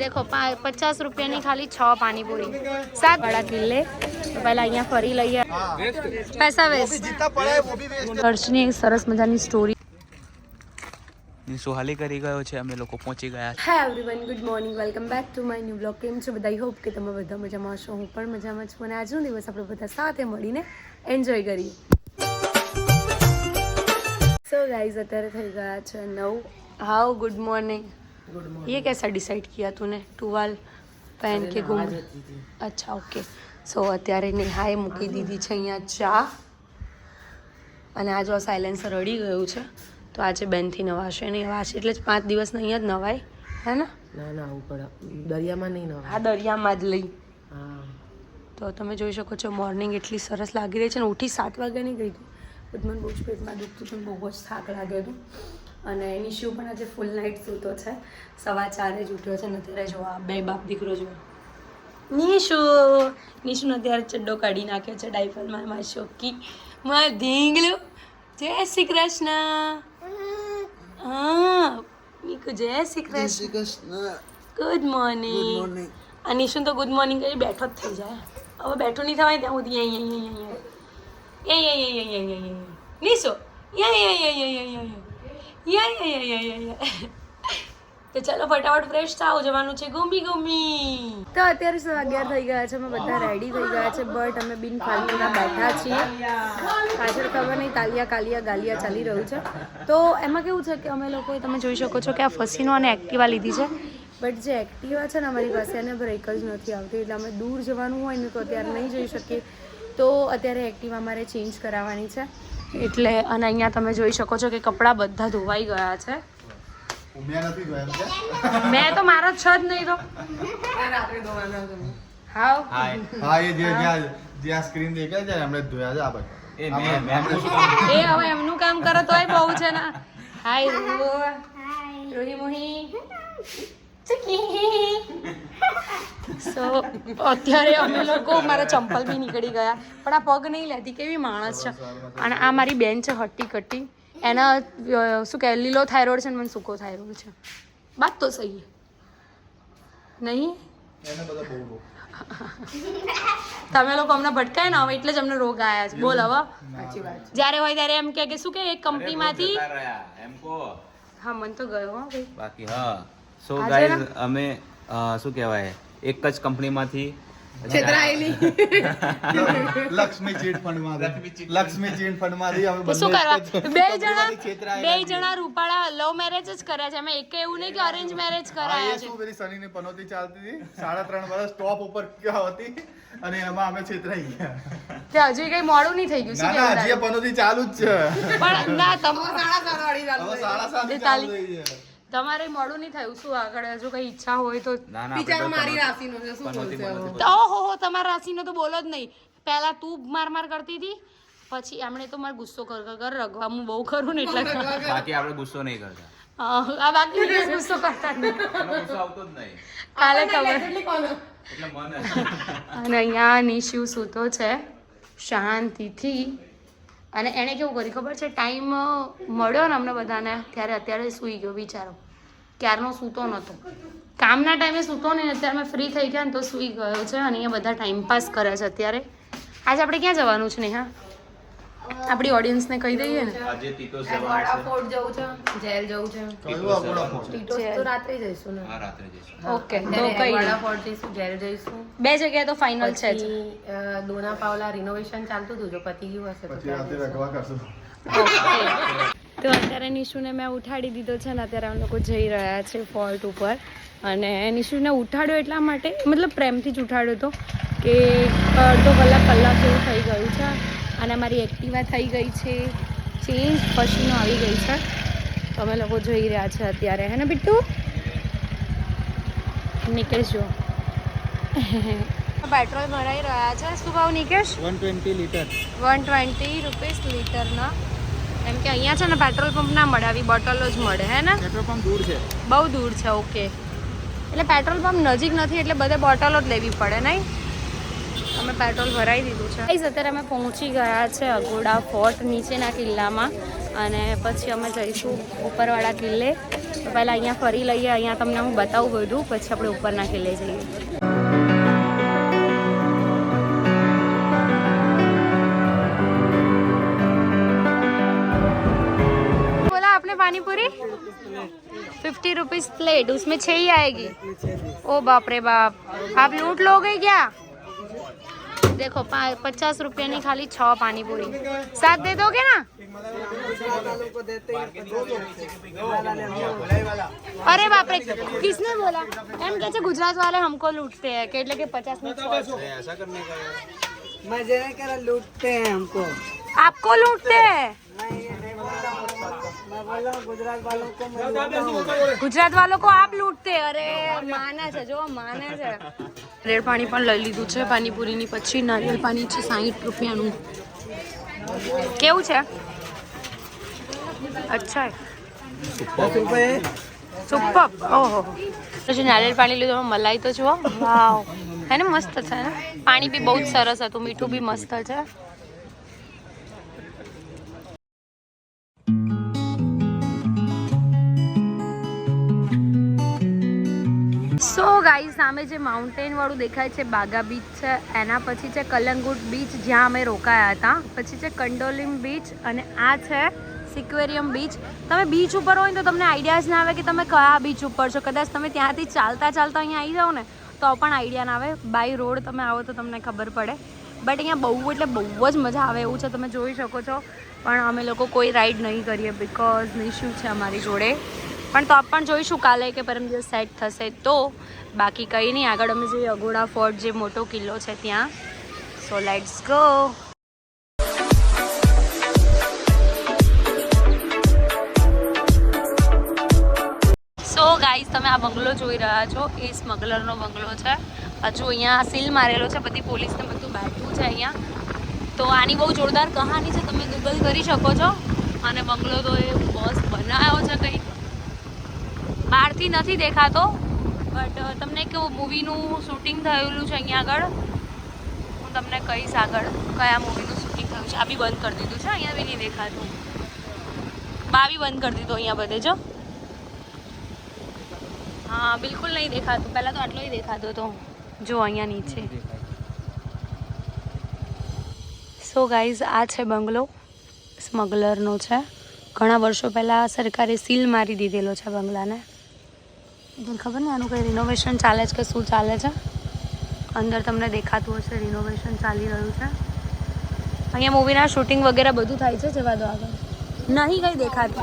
દેખો પચાસ રૂપિયાની ખાલી છ પાણીપુરી સાત વાળા કિલ્લે પહેલા અહીંયા ફરી લઈએ પૈસા વેસ્ટ હર્ષની એક સરસ મજાની સ્ટોરી સોહાલી કરી ગયો છે અમે લોકો પહોંચી ગયા હા everyone good morning welcome back to my new blog કેમ છો બધા આઈ હોપ કે તમે બધા મજામાં હશો. હું પણ મજામાં છું અને આજનો દિવસ આપણે બધા સાથે મળીને એન્જોય કરીએ. સો ગાઈઝ અત્યારે થઈ ગયા છે નવ. હાઉ ગુડ મોર્નિંગ ये कैसा डिसाइड किया तूने टुवाल पहन के घूम अच्छा ओके સો અત્યારે નેહાએ મૂકી દીધી છે અહીંયા ચા અને આ જો સાયલેન્સર રડી ગયું છે તો આજે બેનથી નવાશે નહીં વાશે એટલે જ પાંચ દિવસને અહીંયા જ નવાય હે ને ના ના ઉપર દરિયામાં નહીં નવા આ દરિયામાં જ લઈ હા તો તમે જોઈ શકો છો મોર્નિંગ એટલી સરસ લાગી રહી છે ને ઉઠી સાત વાગ્યાની ગઈ હતી બટ મને બહુ જ પેટમાં દુખતું હતું બહુ જ થાક લાગ્યો હતો અને નિશુ પણ આજે ફૂલ નાઇટ સૂતો છે. સવા ચારે જ ઉઠ્યો છે ને અત્યારે જો આ બે બાપ દીકરો જો. નિશુ નિશુને અત્યારે ચડ્ડો કાઢી નાખ્યો છે ડાયપરમાં મારી શોકી. માં ધીંગલું. જય શ્રી કૃષ્ણ. હા નીકુ જય શ્રી કૃષ્ણ. ગુડ મોર્નિંગ આ નિશુ તો ગુડ મોર્નિંગ કરી બેઠો જ થઈ જાય. હવે બેઠો નહીં થવાય ત્યાં સુધી અહીં અહીં અહીં અહીં અહીં અહીં અહીં અહીં અહીં નિશો યા યા યા યા યા યા તો ચાલો ફટાફટ ફ્રેશ થાવ જવાનું છે ગુમી ગુમી. તો અત્યારે સવા અગિયાર થઈ ગયા છે, અમે બધા રેડી થઈ ગયા છે, બટ અમે બિન ફાલતુના બેઠા છીએ. પાછળ ખબર નહીં, તાલિયા કાલિયા ગાલિયા ચાલી રહ્યું છે. તો એમાં કેવું છે કે અમે લોકોએ, તમે જોઈ શકો છો કે આ ફસીનો અને એક્ટિવા લીધી છે. બટ જે એક્ટિવા છે ને અમારી પાસે, એને બ્રેક જ નથી આવતી. એટલે અમે દૂર જવાનું હોય ને તો અત્યારે નહીં જઈ શકીએ. તો અત્યારે એક્ટિવા મારે ચેન્જ કરાવવાની છે. એટલે અને અહીંયા તમે જોઈ શકો છો કે કપડાં બધા ધોવાઈ ગયા છે. મેં તો મારા છ જ નહીં તો હા હા એ જે જ્યાં જ્યાં સ્ક્રીન દેખાય છે એમણે ધોયા છે આ બધા. એ હવે એમનું કામ કરો એ બહુ છે ને. હાય રૂહી મોહી. ચકી. સો અત્યારે અમે લોકો મારા ચંપલ બી નીકળી ગયા. પણ આ પગ નહીં લેતી કેવી માણસ છે. અને આ મારી બેન છે હટ્ટી કટ્ટી. એના શું કહે લીલો થાઇરોઇડ છે મને સૂકો થાઇરોઇડ છે. વાત તો સહી. નહીં? તમે લોકો અમને ભટકાય ને હવે એટલે જ અમને રોગ આવ્યા છે. બોલ હવે. જ્યારે હોય ત્યારે એમ કે કે શું કે એક કંપનીમાંથી? એમ હા મન તો ગયો હો ભાઈ. બાકી હા. સો ગાઈઝ અમે શું કહેવાય? એક જ કંપનીમાંથી. છેતરાયેલી. Lakshmi chit fund Lakshmi chit ફંડમાંથી અમે તો શું કરવા? બે જણા બે જણા રૂપાળા લવ મેરેજ જ કર્યા છે. અમે એક એવું નહીં કે અરેન્જ મેરેજ કરાયા છે. પેલી પનોતી ચાલતી હતી? સાડા ત્રણ વર્ષ ટોપ ઉપર ક્યાં હતી? અને એમાં અમે છેતરાઈ ગયા. તે હજુ કઈ મોડું નહીં થઈ ગયું. શું ના હજી પનોતી ચાલુ જ છે. પણ ના તમ સાડા સાત વાળી ચાલુ સાડા સાત ચાલુ થઈ છે તમારે મોડું નહીં થયું. શું આગળ હજુ કઈ ઈચ્છા હોય તો બિચારો મારી રાશિનો છે શું બોલશે? ઓહો હો તમારા રાશિનો તો બોલો જ નહીં. પહેલા તું માર માર કરતી હતી પછી એમણે તો મારે ગુસ્સો કર કર કર રગવા હું બહુ કરું ને એટલે બાકી આપણે ગુસ્સો નહીં કરતા. આ બાકી ગુસ્સો કરતા નહીં. ગુસ્સો આવતો જ નહીં. કાલે ખબર. અને અહીંયા નિશિવ સૂતો છે શાંતિથી. અને એણે કેવું કર્યું ખબર છે? ટાઈમ મળ્યો ને અમને બધાને ત્યારે અત્યારે સૂઈ ગયો વિચારો ક્યારનો સૂતો નહોતો. કામના ટાઈમે સૂતો નહીં, અત્યારે મેં ફ્રી થઈ ગયા ને તો સૂઈ ગયો છે અને અહીંયા બધા ટાઈમ પાસ કરે છે અત્યારે. આજે આપણે ક્યાં જવાનું છે નેહા? આપણી ઓડિયન્સને કહી દઈએ ને. આજે તીતોસ જવાનું છે. જવું છે જેલ જવું છે. કયું આપણો ફોન ટીટોસ તો રાત્રે જઈશું ને. હા રાત્રે જઈશું. ઓકે તો કઈ જઈશું જેલ જઈશું. બે જગ્યાએ તો ફાઇનલ છે જ. દોના પાવલા રિનોવેશન ચાલતું હતું જો પતી ગયું હશે તો પછી રાતે રખવા કરશું. તો અત્યારે નિશુને મેં ઉઠાડી દીધો છે ને અત્યારે અમે લોકો જઈ રહ્યા છે ફોલ્ટ ઉપર. અને નિશુને ઉઠાડ્યો એટલા માટે મતલબ પ્રેમથી જ ઉઠાડ્યો હતો કે અડધો કલાક કલાક જેવું થઈ ગયું છે. અને મારી એક્ટિવા થઈ ગઈ છે. ચેન્જ પછીનો આવી ગઈ છે. તો અમે લોકો જોઈ રહ્યા છે અત્યારે. હે ને બિટ્ટુ? નિકેશ જો પેટ્રોલ ભરાઈ રહ્યા છે. શું ભાવ Nikesh one twenty litre. One twenty rupees લીટરના. એમ કે અહીંયા છે ને પેટ્રોલ પંપ ના મળે આવી બોટલો જ મળે. હે ને? પેટ્રોલ પંપ દૂર છે. બહુ દૂર છે ઓકે. એટલે પેટ્રોલ પંપ નજીક નથી એટલે બધે બોટલો જ લેવી પડે નહીં? અમે પેટ્રોલ ભરાઈ દીધું છે ગાઈઝ અત્યારે અમે પહોંચી ગયા છે અગોડા ફોર્ટ નીચેના કિલ્લામાં અને પછી અમે જઈશું ઉપરવાળા કિલ્લે તો પહેલાં અહીંયા ફરી લઈએ અહીંયા તમને હું બતાવું બધું પછી આપણે ઉપરના કિલ્લે જઈએ बोला आपने पानी पूरी फिफ्टी रुपीज प्लेट उसमें छह ही आएगी ओ बाप रे बाप आप लूट लोगे क्या देखो पा- पचास रुपये ની ખાલી છ પાણીપુરી સાત દે દોગે ના અરે બાપ રે કિસને બોલા એમ કે છે ગુજરાત વાલે हमको लूटते हैं કે એટલે કે પચાસ में છ मजे नहीं करा लूटते हैं हमको आपको लूटते हैं मैं बोल रहा हूँ गुजरात वालों को मैं लूटता हूँ ગુજરાત વાલો કો આપ લૂટતે અરે માને છે જો માને છે પ્લેટ પાણી પણ લઈ લીધું છે, પાણીપુરીની પછી નારિયેલ પાણી છે, સાહીઠ રૂપિયાનું. કેવું છે? અચ્છા. સુપર. ઓહો. પછી નારિયેલ પાણી લીધું મલાઈ તો જુઓ. હા હે ને મસ્ત છે પાણી બી બહુ જ સરસ હતું, મીઠું બી મસ્ત છે. ગાઈ સામે જે માઉન્ટેનવાળું દેખાય છે, બાગા બીચ છે, એના પછી છે કલંગુટ બીચ જ્યાં અમે રોકાયા હતા. પછી છે કંડોલિમ બીચ અને આ છે સિક્વેરિયમ બીચ તમે બીચ ઉપર હોય તો તમને આઈડિયા જ ના આવે કે તમે કયા બીચ ઉપર છો. કદાચ તમે ત્યાંથી ચાલતા ચાલતા અહીંયા આવી જાઓ ને, તો પણ આઈડિયા ના આવે. બાય રોડ તમે આવો તો તમને ખબર પડે. બટ અહીંયા બહુ, એટલે બહુ જ મજા આવે એવું છે, તમે જોઈ શકો છો. પણ અમે લોકો કોઈ રાઈડ નહીં કરીએ બિકોઝ ઇશ્યુ છે અમારી જોડે. પણ તો પણ જોઈશું કાલે કે પરમ દિવસ સેટ થશે તો. બાકી કંઈ નહીં, આગળ અમે જઈએ અગોડા ફોર્ટ જે મોટો કિલ્લો છે ત્યાં. So let's go so guys તમે આ બંગલો જોઈ રહ્યા છો. એ સ્મગલરનો બંગલો છે. હજુ અહીંયા સીલ મારેલો છે. બધી પોલીસને બધું બેઠું છે અહીંયા. તો આની બહુ જોરદાર કહાની છે. તમે ગૂગલ કરી શકો છો. અને બંગલો તો એ બસ બનાવ્યો છે કંઈક. બહારથી નથી દેખાતો. બટ તમને કેવું મૂવીનું શૂટિંગ થયેલું છે અહીંયા આગળ? હું તમને કહીશ આગળ કયા મૂવીનું શૂટિંગ થયું છે. આ બી બંધ કરી દીધું છે અહીંયા બી નહીં દેખાતું. બા બી બંધ કરી દીધું અહીંયા બધે જો. હા બિલકુલ નહીં દેખાતું. પહેલાં તો આટલો દેખાતો હતો. જો અહીંયા નીચે. સો ગાઈઝ આ છે બંગલો. સ્મગલરનો છે. ઘણા વર્ષો પહેલાં સરકારે સીલ મારી દીધેલો છે બંગલાને. તને ખબર ને આનું કંઈ રિનોવેશન ચાલે છે કે શું ચાલે છે? અંદર તમને દેખાતું હશે રિનોવેશન ચાલી રહ્યું છે. અહીંયા મૂવીના શૂટિંગ વગેરે બધું થાય છે જવા દો આગળ. નહીં કંઈ દેખાતું.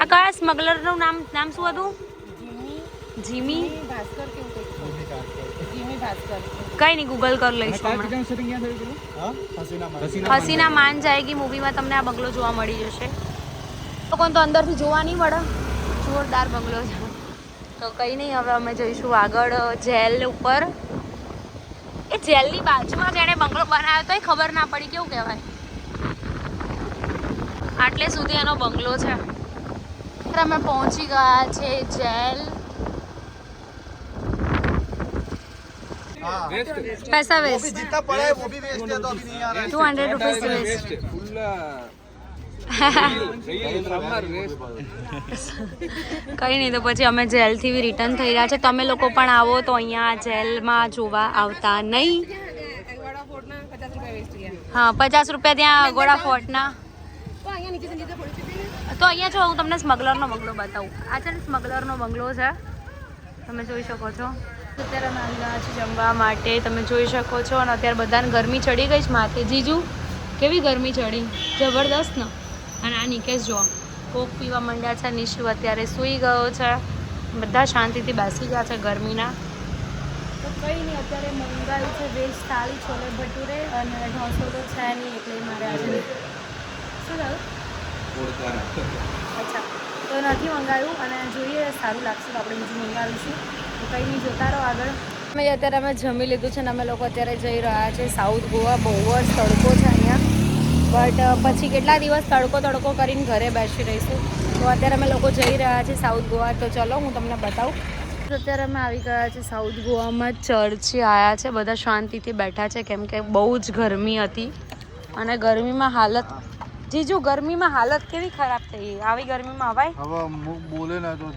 આ કયા સ્મગલરનું નામ નામ શું હતું? જીમી? ભાસ્કર કેવું જીમી ભાસ્કર. કઈ નહીં ગૂગલ કરી લઈશું હસીના માન. જાયગી મૂવીમાં તમને આ બંગલો જોવા મળી જશે. લોકોને તો અંદરથી જોવા નહીં મળે જોરદાર બંગલો છે તો કંઈ નહીં હવે અમે જઈશું આગળ જેલ ઉપર એ જેલની બાજુમાં જેણે બંગલો બનાવ્યો તો ખબર ના પડી કેવું કહેવાય આટલે સુધી એનો બંગલો છે અત્યારે અમે પહોંચી ગયા છે જેલ પૈસા વેસ્ટ जितना पड़ा है वो भी वेस्ट है तो अभी नहीं आ रहा है टू हंड्रेड रुपीज वेस्ट કંઈ નહીં તો પછી અમે જેલથી બી રિટર્ન થઈ રહ્યા છે. તમે લોકો પણ આવો તો અહીંયા જેલમાં જોવા આવતા નહીં. હા પચાસ રૂપિયા ત્યાં અગોડા ફોર્ટના. તો અહીંયા જો હું તમને સ્મગલરનો બંગલો બતાવું. આ છે ને સ્મગલરનો બંગલો છે. તમે જોઈ શકો છો. અત્યારે અમે રહ્યા જમવા માટે. તમે જોઈ શકો છો. અને અત્યારે બધાને ગરમી ચડી ગઈ છે. માથે જીજુ કેવી ગરમી ચડી? જબરદસ્ત ને. અને આ નિકેશ જો કોક પીવા માંડ્યા છે નિશુ અત્યારે સૂઈ ગયો છે. બધા શાંતિથી બેસી ગયા છે ગરમીના. તો કંઈ નહીં અત્યારે મંગાવ્યું છે વેજ થાળી છોલે ભટુરે અને ઢોસો તો છે નહીં એટલે મારે આજે શું થયું? અચ્છા. તો નથી મંગાવ્યું અને જોઈએ સારું લાગશે તો આપણે બીજું મંગાવીશું. તો કંઈ નહીં જોતા રહો આગળ. અમે અત્યારે અમે જમી લીધું છે ને અમે લોકો અત્યારે જઈ રહ્યા છે સાઉથ ગોવા બહુ જ તડકો છે. બટ પછી કેટલા દિવસ તડકો તડકો કરીને ઘરે બેસી રહીશું? તો અત્યારે અમે લોકો જઈ રહ્યા છીએ સાઉથ ગોવા. તો ચલો હું તમને બતાવું. અત્યારે અમે આવી ગયા છે સાઉથ ગોવામાં. ચર્ચે આવ્યા છે બધા શાંતિથી બેઠા છે કેમ કે બહુ જ ગરમી હતી. અને ગરમીમાં હાલત જીજુ ગરમીમાં હાલત કેવી ખરાબ થઈ? આવી ગરમીમાં અવાય? હવે હું બોલે ને તો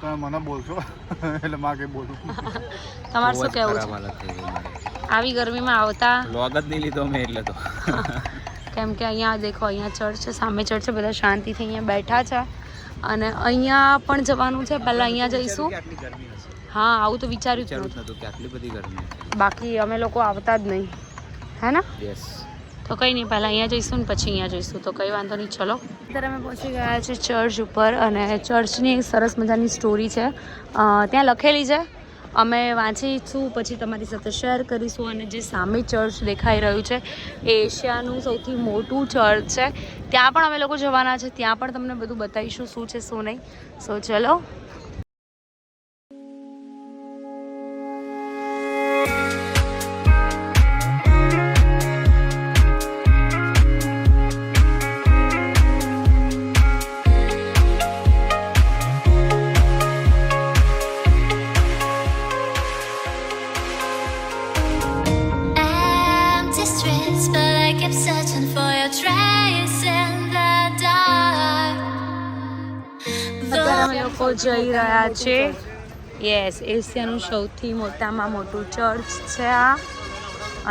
તમે મને બોલશો. એટલે માં કઈ બોલું તમારે શું કહેવું છે? આવી ગરમીમાં આવતા? લોગ જ નહીં લીધો મેં એટલે તો. કેમ કે અહીંયા દેખો અહીંયા ચર્ચ છે સામે ચર્ચ છે બધા શાંતિથી અહીંયા બેઠા છે. અને અહીંયા પણ જવાનું છે પહેલાં અહીંયા જઈશું. હા આવું તો વિચાર્યું જ નહોતું. કે આટલી બધી ગરમી બાકી અમે લોકો આવતા જ નહીં. હે ને? યસ તો કંઈ નહીં પહેલાં અહીંયા જઈશું ને પછી અહીંયા જઈશું. તો કંઈ વાંધો નહીં ચલો. અત્યારે અમે પહોંચી ગયા છે ચર્ચ ઉપર અને ચર્ચની એક સરસ મજાની સ્ટોરી છે. ત્યાં લખેલી છે અમે વાંચીશું પછી તમારી સાથે શેર કરીશું અને જે સામે ચર્ચ દેખાઈ રહ્યું છે, એ એશિયાનું સૌથી મોટું ચર્ચ છે. ત્યાં પણ અમે લોકો જવાના છે, ત્યાં પણ તમને બધું બતાવીશું, શું છે, શું નહીં. સો ચલો. રહ્યા છે. યસ એશિયાનું સૌથી મોટામાં મોટું ચર્ચ છે આ.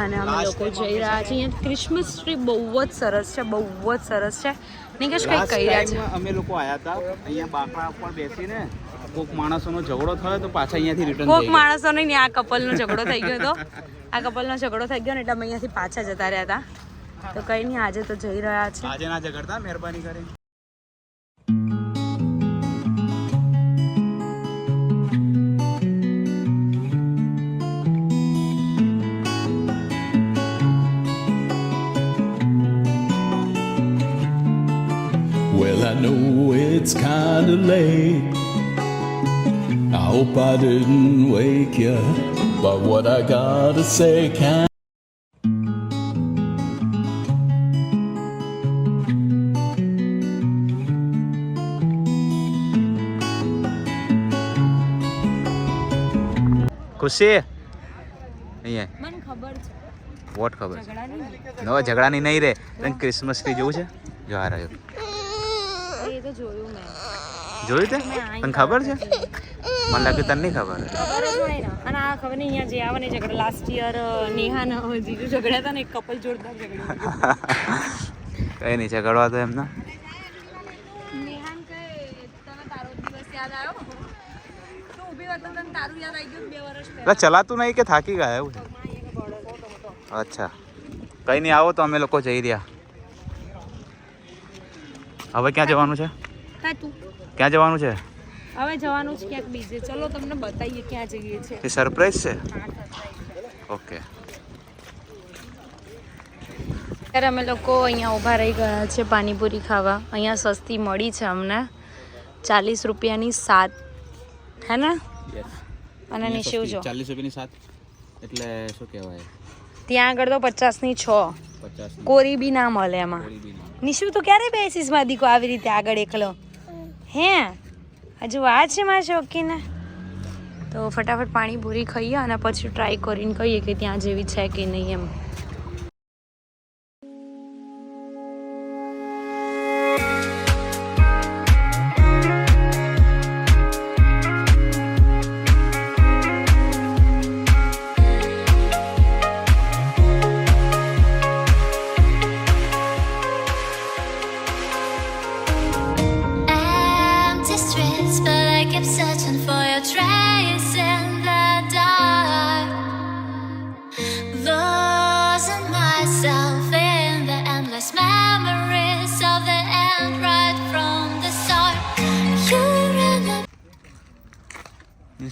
અને અમે લોકો જઈ રહ્યા છીએ. અહીંયા ક્રિસમસ ટ્રી બહુ જ સરસ છે બહુ જ સરસ છે. નિકેશ કંઈક કહી રહ્યા છે? અમે લોકો આયા હતા અહીંયા બાકડા ઉપર બેસીને કોક માણસોનો ઝઘડો થયો તો પાછા અહીંયાથી રિટર્ન કોક માણસો નહીં આ કપલનો ઝઘડો થઈ ગયો હતો આ કપલનો ઝઘડો થઈ ગયો ને એટલે અમે અહીંયાથી પાછા જતા રહ્યા હતા. તો કંઈ નહીં આજે તો જઈ રહ્યા છે આજે ના ઝઘડતા મહેરબાની કરી Well, I know it's kinda late. I hope I didn't wake you, but what I gotta say can ખુશી અહીંયા મને ખબર છે વોટ ખબર છે નવા ઝઘડાની નહીં રે તને ક્રિસમસ ટ્રી જોવું છે જો આ રહ્યો જોયું મેં. જોયું તે? તને ખબર છે? મને લાગ્યું તને નહીં ખબર. અને આ ખબર નહીં અહીંયા જે આવે ને ઝઘડો. લાસ્ટ યર નેહા ને જીજુ ઝઘડ્યા હતા ને એક કપલ જોરદાર ઝઘડ્યા કઈ નહીં ઝઘડવા તો એમના. ચલાતું નહીં કે થાકી ગયા એવું અચ્છા. કઈ નહીં આવો તો અમે લોકો જઈ રહ્યા. હવે ક્યાં જવાનું છે? ક્યાં જવાનું છે? હવે જવાનું છે ક્યાંક બીજે. ચલો તમને બતાવીએ ક્યાં જઈએ છે. એ સરપ્રાઈઝ છે? ઓકે. ત્યારે અમે લોકો અહીંયા ઊભા રહી ગયા છે પાણીપુરી ખાવા. અહીંયા સસ્તી મળી છે અમને. ચાલીસ રૂપિયાની સાત. હે ને? અને નિશિવ જો ચાલીસ રૂપિયાની સાત. એટલે શું કહેવાય? ત્યાં આગળ તો પચાસની છ. પચાસ કોરી બી ના મળે એમાં. નિશુ, તો ક્યારે બેસીસમાં દીકો આવી રીતે આગળ એકલો? હે? હજુ આ છે માછો ઓકે ને તો ફટાફટ પાણીપુરી ખાઈએ અને પછી ટ્રાય કરીને કહીએ કે ત્યાં જેવી છે કે નહીં એમ.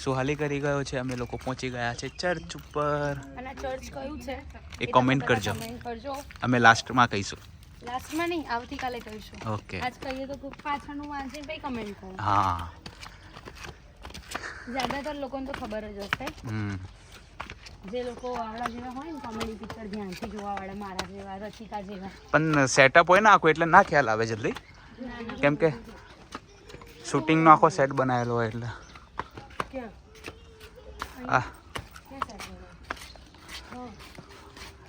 સુહાલી કરી ગયો છે? અમે લોકો પહોંચી ગયા છે ચર્ચ ઉપર. અને ચર્ચ કયું છે? એ કોમેન્ટ કરજો. કરજો. અમે લાસ્ટમાં કહીશું. લાસ્ટમાં નહીં આવતીકાલે કહીશું. ઓકે આજ કહીએ તો ખૂબ પાછળનું વાંચીને પછી કમેન્ટ કરો. હા. જ્યાદાતર લોકોને તો ખબર જ હશે. હમ. જે લોકો આવડા જેવા હોય ને કોમેડી પિક્ચર ધ્યાનથી જોવા વાળા મારા જેવા રચિકા જેવા. પણ સેટઅપ હોય ને આખું એટલે ના ખ્યાલ આવે જલ્દી. કેમ કે શૂટિંગનો આખો સેટ બનાવેલો હોય એટલે. આ.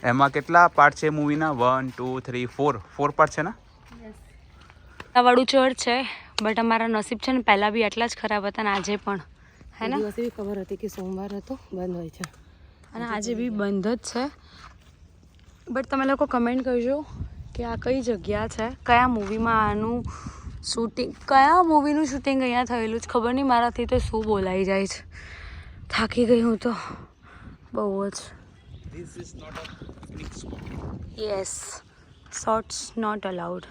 એમાં કેટલા પાર્ટ છે મૂવીના one two three four four part છે ને? વાળું ચર્ચ છે બટ અમારા નસીબ છે ને પહેલાં બી આટલા જ ખરાબ હતા ને આજે પણ. હે ને? દિવસે બી ખબર હતી કે સોમવાર હતો બંધ હોય છે. અને આજે બી બંધ જ છે. બટ તમે લોકો કમેન્ટ કરજો કે આ કઈ જગ્યા છે કયા મૂવીમાં આનું શૂટિંગ કયા મૂવીનું શૂટિંગ અહીંયા થયેલું જ ખબર નહીં મારાથી તો શું બોલાઈ જાય છે. થાકી ગઈ હું તો. બહુ જ. યસ શોર્ટ્સ નોટ અલાઉડ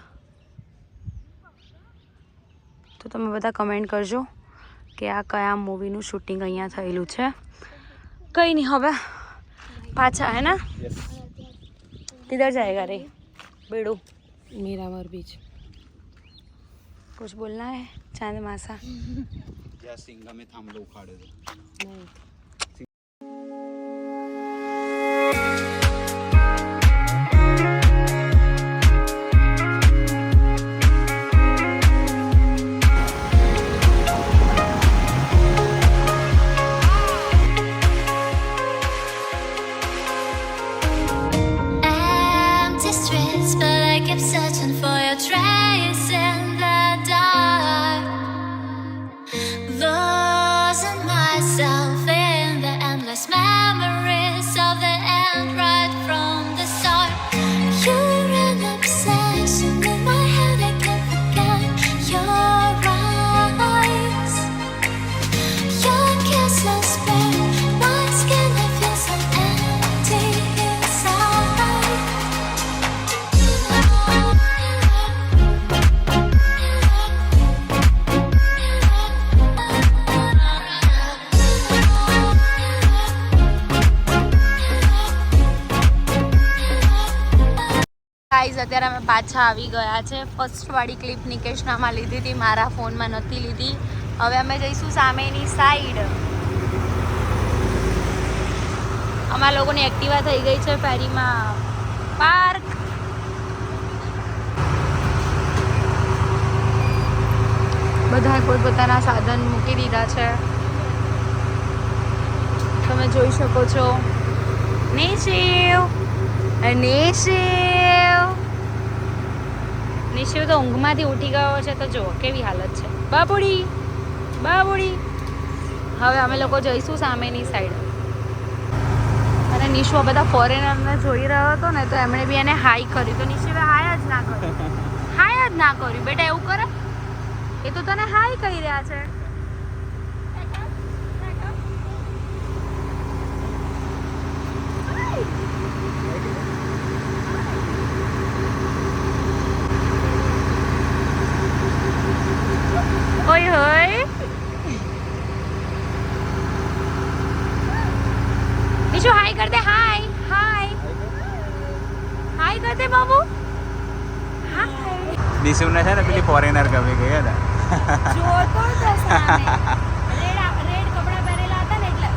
તો તમે બધા કમેન્ટ કરજો કે આ કયા મૂવીનું શૂટિંગ અહીંયા થયેલું છે. કંઈ નહીં હવે. પાછા હે ના? કિધર જાયગા રે. બેડો. મીરામર બીચ. कुछ बोलना है चांद मासा या सिंगा में थाम लो उखाड़े दो नहीं પાછા આવી ગયા છે. ફર્સ્ટવાળી ક્લિપ નિકેશનામાં લીધી હતી. મારા ફોનમાં નથી લીધી. હવે અમે જઈશું સામેની સાઈડ અમારા લોકોની એક્ટિવા થઈ ગઈ છે ફેરીમાં. પાર્ક બધા પોતપોતાના સાધન મૂકી દીધા છે. તમે જોઈ શકો છો. નિશિવ. નિશિવ. નિશિવ તો ઊંઘમાંથી ઉઠી ગયો છે તો જો કેવી હાલત છે. બાબુડી બાબુડી. હવે અમે લોકો જઈશું સામેની સાઈડ અને નિશુ બધા ફોરેનરને જોઈ રહ્યો હતો ને તો એમણે બી એને હાઈ કર્યું. તો નિશિવે હાય જ ના કર્યું. હાય જ ના કર્યું. બેટા એવું કરે? એ તો તને હાઈ કહી રહ્યા છે ઓય હોય નિશુ હાય કર દે હાય હાય હાય કર દે બાબુ હાય પેલી ફોરેનર કભી ગયા હતા જોતો જ રેડ રેડ કપડાં પહેરેલા હતા ને એટલે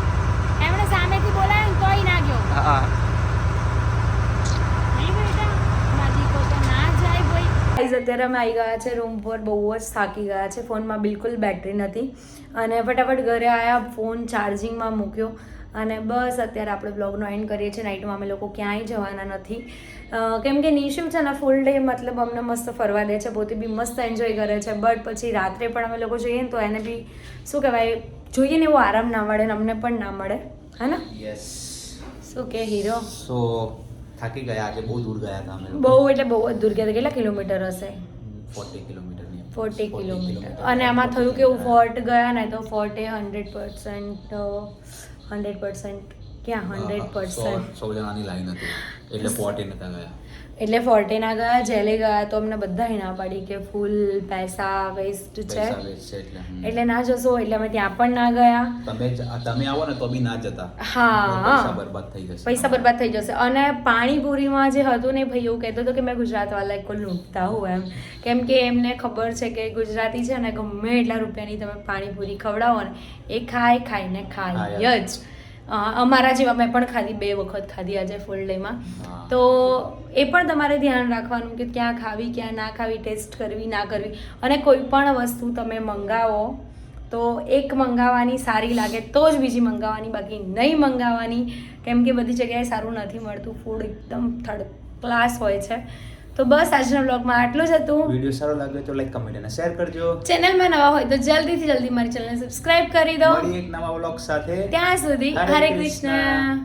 એમણે સામેથી બોલાયો ને તોય ના ગયો. હા અત્યારે અમે આવી ગયા છે રૂમ પર બહુ જ થાકી ગયા છે. ફોનમાં બિલકુલ બેટરી નથી. અને ફટાફટ ઘરે આવ્યા ફોન ચાર્જિંગમાં મૂક્યો. અને બસ અત્યારે આપણે બ્લોગનો એન્ડ કરીએ છીએ. નાઇટમાં અમે લોકો ક્યાંય જવાના નથી. કેમ કે નિશિવ છે ને ફૂલ ડે મતલબ અમને મસ્ત ફરવા દે છે પોતે બી મસ્ત એન્જોય કરે છે. બટ પછી રાત્રે પણ અમે લોકો જોઈએ ને તો એને બી શું કહેવાય જોઈએ ને એવો આરામ ના મળે ને અમને પણ ના મળે. હે ને યસ શું કે હીરો સો થાકી ગયા આજે બહુ દૂર ગયા હતા અમે બહુ એટલે બહુ જ દૂર ગયા. કેટલા કિલોમીટર હશે? Forty kilometre forty kilometre. અને આમાં થયું કે હું ફોર્ટ ગયા ને તો ફોર્ટે હંડ્રેડ પર્સન્ટ હંડ્રેડ પર્સન્ટ ક્યાં? હંડ્રેડ પર્સન્ટ સો જણાની લાઈન હતી. એટલે ફોર્ટી નતા ગયા. એટલે ફોર્ટે ના ગયા જેલે ગયા તો અમને બધા ના પાડી કે ફૂલ પૈસા વેસ્ટ છે. એટલે ના જશો એટલે અમે ત્યાં પણ ના ગયા. તમે તમે આવો ને તો બી ના જતા. હા. પૈસા બરબાદ થઈ જશે. પૈસા બરબાદ થઈ જશે. અને પાણીપુરીમાં જે હતું ને ભાઈ એવું કહેતો હતો કે મેં ગુજરાત વાળા કોઈ લૂંટતા હું એમ. કેમ કે એમને ખબર છે કે ગુજરાતી છે ને ગમે એટલા રૂપિયાની તમે પાણીપુરી ખવડાવો ને એ ખાય ખાઈને ને ખાય. જ અમારા જેવા મેં પણ ખાધી બે વખત ખાધી આજે ફૂલ ડેમાં તો એ પણ તમારે ધ્યાન રાખવાનું કે ક્યાં ખાવી ક્યાં ના ખાવી ટેસ્ટ કરવી ના કરવી. અને કોઈ પણ વસ્તુ તમે મંગાવો તો એક મંગાવવાની સારી લાગે તો જ બીજી મંગાવવાની બાકી નહીં મંગાવવાની કેમ કે બધી જગ્યાએ સારું નથી મળતું. ફૂડ એકદમ થર્ડ ક્લાસ હોય છે. તો બસ આજના બ્લોગમાં આટલું જ હતું. વીડિયો સારો લાગ્યો તો લાઈક કમેન્ટ અને શેર કરજો. ચેનલમાં નવા હોય તો જલ્દીથી જલ્દી મારી ચેનલને સબસ્ક્રાઇબ કરી દો. એક નવા બ્લોગ સાથે. ત્યાં સુધી હરે. કૃષ્ણ.